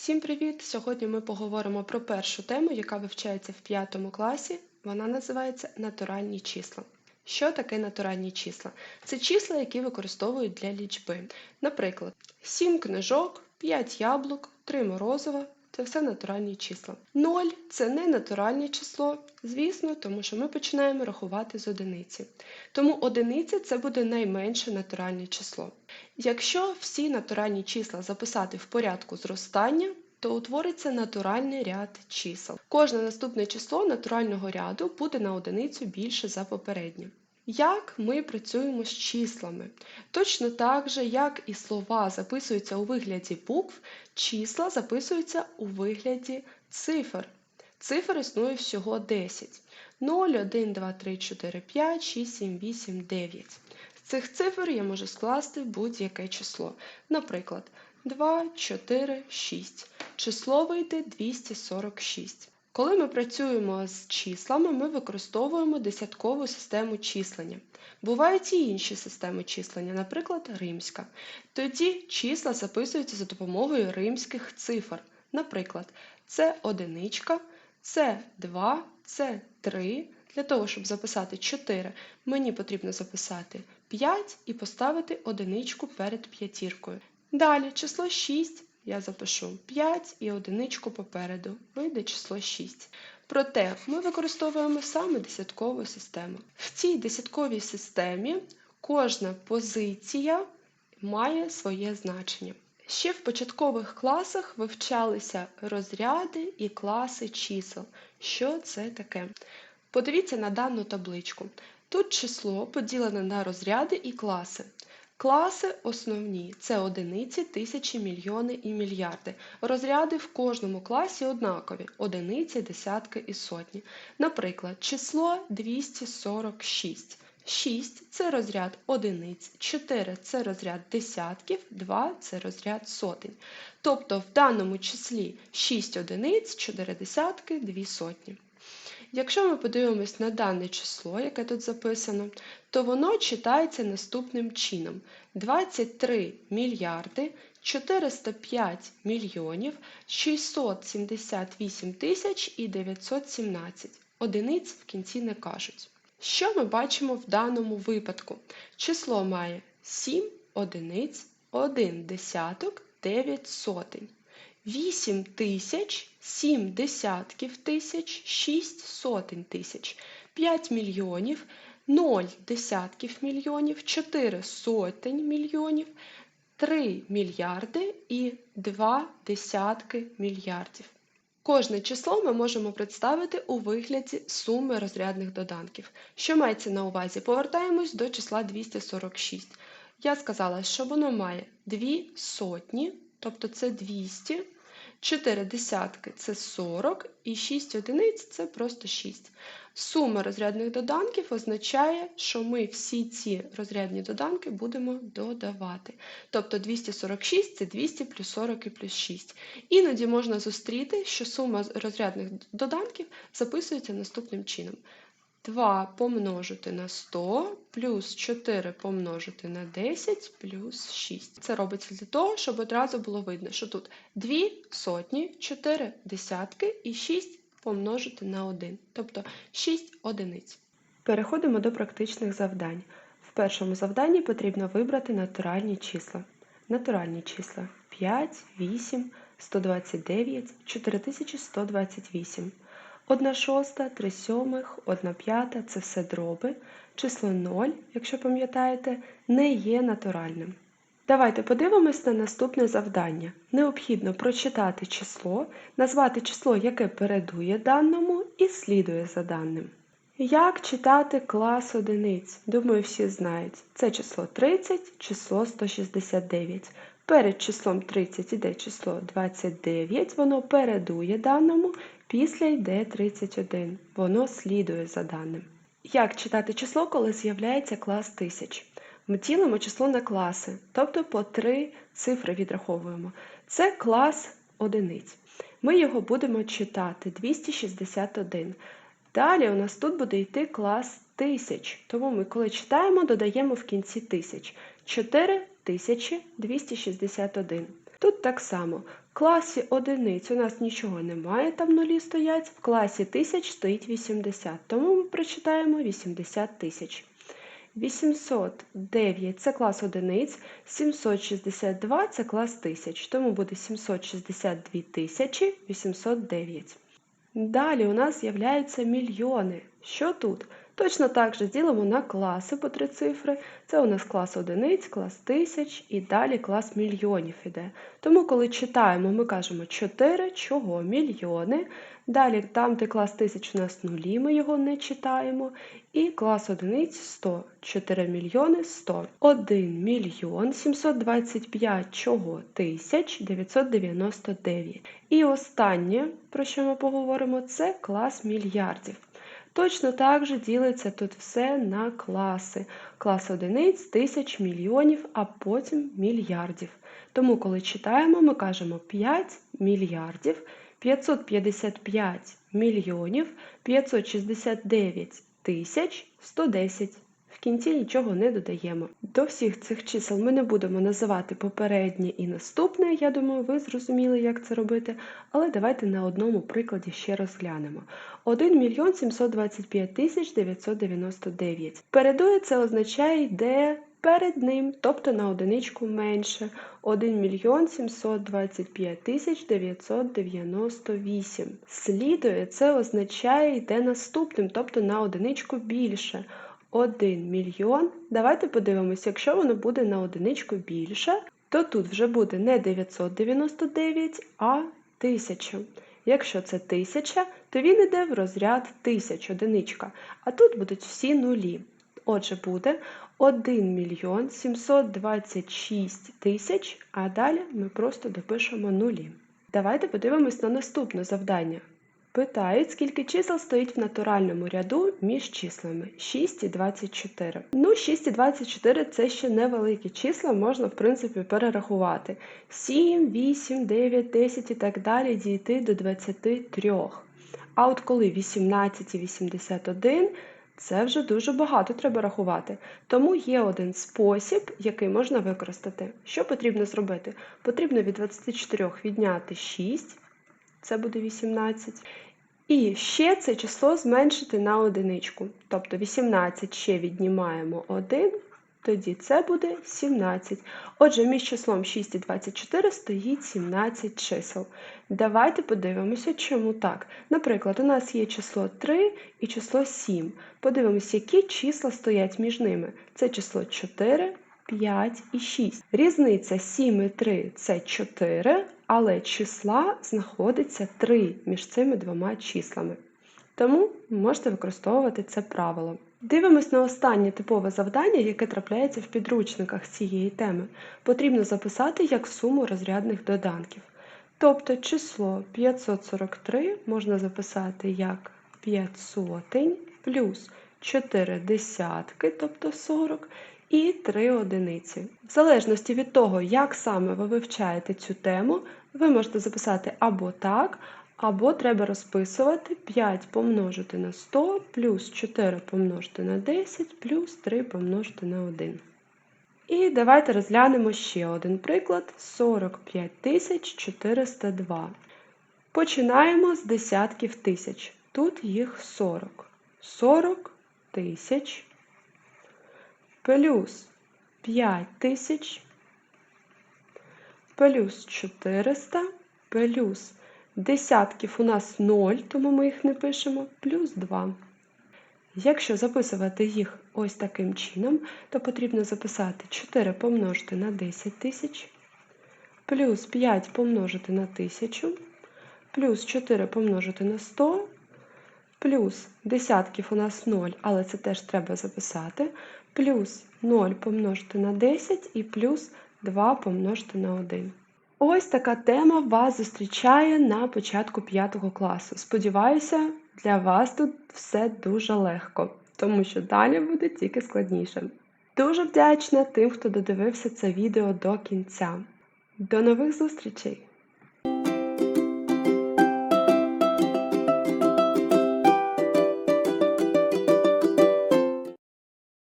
Всім привіт! Сьогодні ми поговоримо про першу тему, яка вивчається в 5 класі. Вона називається натуральні числа. Що таке натуральні числа? Це числа, які використовують для лічби. Наприклад, 7 книжок, 5 яблук, 3 морозива це все натуральні числа. 0 це не натуральне число, звісно, тому що ми починаємо рахувати з одиниці. Тому одиниця це буде найменше натуральне число. Якщо всі натуральні числа записати в порядку зростання, то утвориться натуральний ряд чисел. Кожне наступне число натурального ряду буде на одиницю більше за попереднє. Як ми працюємо з числами? Точно так же, як і слова записуються у вигляді букв, числа записуються у вигляді цифр. Цифр існує всього 10. 0, 1, 2, 3, 4, 5, 6, 7, 8, 9. З цих цифр я можу скласти будь-яке число. Наприклад, 2, 4, 6. Число вийде 246. Коли ми працюємо з числами, ми використовуємо десяткову систему числення. Бувають і інші системи числення, наприклад, римська. Тоді числа записуються за допомогою римських цифр. Наприклад, це одиничка, це 2, це 3. Для того, щоб записати 4, мені потрібно записати 5 і поставити одиничку перед п'ятіркою. Далі число 6 я запишу 5 і одиничку попереду. Вийде число 6. Проте ми використовуємо саме десяткову систему. В цій десятковій системі кожна позиція має своє значення. Ще в початкових класах вивчалися розряди і класи чисел. Що це таке? Подивіться на дану табличку. Тут число поділене на розряди і класи. Класи основні це одиниці, тисячі, мільйони і мільярди. Розряди в кожному класі однакові одиниці, десятки і сотні. Наприклад, число 246. 6 це розряд одиниць, 4 це розряд десятків, 2 це розряд сотень. Тобто в даному числі 6 одиниць, 4 десятки, 2 сотні. Якщо ми подивимось на дане число, яке тут записано, то воно читається наступним чином: 23 мільярди 405 мільйонів 678 тисяч і 917. Одиниць в кінці не кажуть. Що ми бачимо в даному випадку? Число має 7 одиниць, 1 десяток, 9 сотень. 8 тисяч, 7 десятків тисяч, 6 сотень тисяч, 5 мільйонів, 0 десятків мільйонів, 4 сотень мільйонів, 3 мільярди і 2 десятки мільярдів. Кожне число ми можемо представити у вигляді суми розрядних доданків. Що мається на увазі? Повертаємось до числа 246. Я сказала, що воно має 2 сотні, тобто це 200, 4 десятки це 40 і 6 одиниць це просто 6. Сума розрядних доданків означає, що ми всі ці розрядні доданки будемо додавати. Тобто 246 це 200 плюс 40 і плюс 6. Іноді можна зустріти, що сума розрядних доданків записується наступним чином. 2 помножити на 100 плюс 4 помножити на 10 плюс 6. Це робиться для того, щоб одразу було видно, що тут 2 сотні, 4 десятки і 6 помножити на 1, тобто 6 одиниць. Переходимо до практичних завдань. В першому завданні потрібно вибрати натуральні числа. Натуральні числа 5, 8, 129, 4128. 1 шоста, 3 сьомих, 1 п'ята це все дроби. Число 0, якщо пам'ятаєте, не є натуральним. Давайте подивимось на наступне завдання. Необхідно прочитати число, назвати число, яке передує даному, і слідує за даним. Як читати клас одиниць? Думаю, всі знають. Це число 30, число 169. Перед числом 30 іде число 29, воно передує даному, після йде 31, воно слідує за даним. Як читати число, коли з'являється клас тисяч? Ми ділимо число на класи, тобто по три цифри відраховуємо. Це клас одиниць. Ми його будемо читати 261. Далі у нас тут буде йти клас тисяч. Тому ми, коли читаємо, додаємо в кінці тисяч. 4261. Тут так само класі одиниць у нас нічого немає, там нулі стоять. В класі тисяч стоїть 80, тому ми прочитаємо 80 тисяч. 809 це клас одиниць, 762 це клас тисяч, тому буде 762 тисячі 809. Далі у нас з'являються мільйони. Що тут? Точно так же ділимо на класи по три цифри. Це у нас клас одиниць, клас тисяч і далі клас мільйонів іде. Тому, коли читаємо, ми кажемо 4 чого? Мільйони. Далі там, де клас тисяч у нас нулі, ми його не читаємо. І клас одиниць 100. 4 мільйони 100. 1 мільйон 725 чого? Тисяч 999. І останнє, про що ми поговоримо, це клас мільярдів. Точно так же ділиться тут все на класи. Клас одиниць, тисяч, мільйонів, а потім мільярдів. Тому, коли читаємо, ми кажемо 5 мільярдів, 555 мільйонів, 569 тисяч 110. Кінці нічого не додаємо. До всіх цих чисел ми не будемо називати попереднє і наступне. Я думаю, ви зрозуміли, як це робити. Але давайте на одному прикладі ще розглянемо. 1 мільйон 725 тисяч 999. Передує це означає йде перед ним, тобто на одиничку менше. 1 мільйон 725 тисяч 998. Слідує це означає йде наступним, тобто на одиничку більше. 1 мільйон. Давайте подивимося, якщо воно буде на одиничку більше, то тут вже буде не 999, а 1000. Якщо це 1000, то він йде в розряд 1000 одиничка. А тут будуть всі нулі. Отже, буде 1 мільйон 726 тисяч, а далі ми просто допишемо нулі. Давайте подивимось на наступне завдання. Питають, скільки чисел стоїть в натуральному ряду між числами 6 і 24. Ну, 6 і 24 це ще невеликі числа, можна, в принципі, перерахувати. 7, 8, 9, 10 і так далі дійти до 23. А от коли 18 і 81, це вже дуже багато треба рахувати. Тому є один спосіб, який можна використати. Що потрібно зробити? Потрібно від 24 відняти 6 це буде 18. І ще це число зменшити на одиничку. Тобто 18 ще віднімаємо 1, тоді це буде 17. Отже, між числом 6 і 24 стоїть 17 чисел. Давайте подивимося, чому так. Наприклад, у нас є число 3 і число 7. Подивимося, які числа стоять між ними. Це число 4, 5 і 6. Різниця 7 і 3 це 4, але числа знаходиться 3 між цими двома числами. Тому можете використовувати це правило. Дивимось на останнє типове завдання, яке трапляється в підручниках цієї теми. Потрібно записати як суму розрядних доданків. Тобто число 543 можна записати як 5 сотень плюс 4 десятки, тобто 40, і 3 одиниці. В залежності від того, як саме ви вивчаєте цю тему, ви можете записати або так, або треба розписувати 5 помножити на 100, плюс 4 помножити на 10, плюс 3 помножити на 1. І давайте розглянемо ще один приклад 45 402. Починаємо з десятків тисяч. Тут їх 40. 40 тисяч плюс 5 тисяч плюс 400 плюс десятків у нас 0, тому ми їх не пишемо, плюс 2. Якщо записувати їх ось таким чином, то потрібно записати 4 помножити на 10 тисяч, плюс 5 помножити на 1000, плюс 4 помножити на 100, плюс десятків у нас 0, але це теж треба записати, плюс 0 помножити на 10 і плюс 2 помножити на 1. Ось така тема вас зустрічає на початку 5 класу. Сподіваюся, для вас тут все дуже легко, тому що далі буде тільки складніше. Дуже вдячна тим, хто додивився це відео до кінця. До нових зустрічей!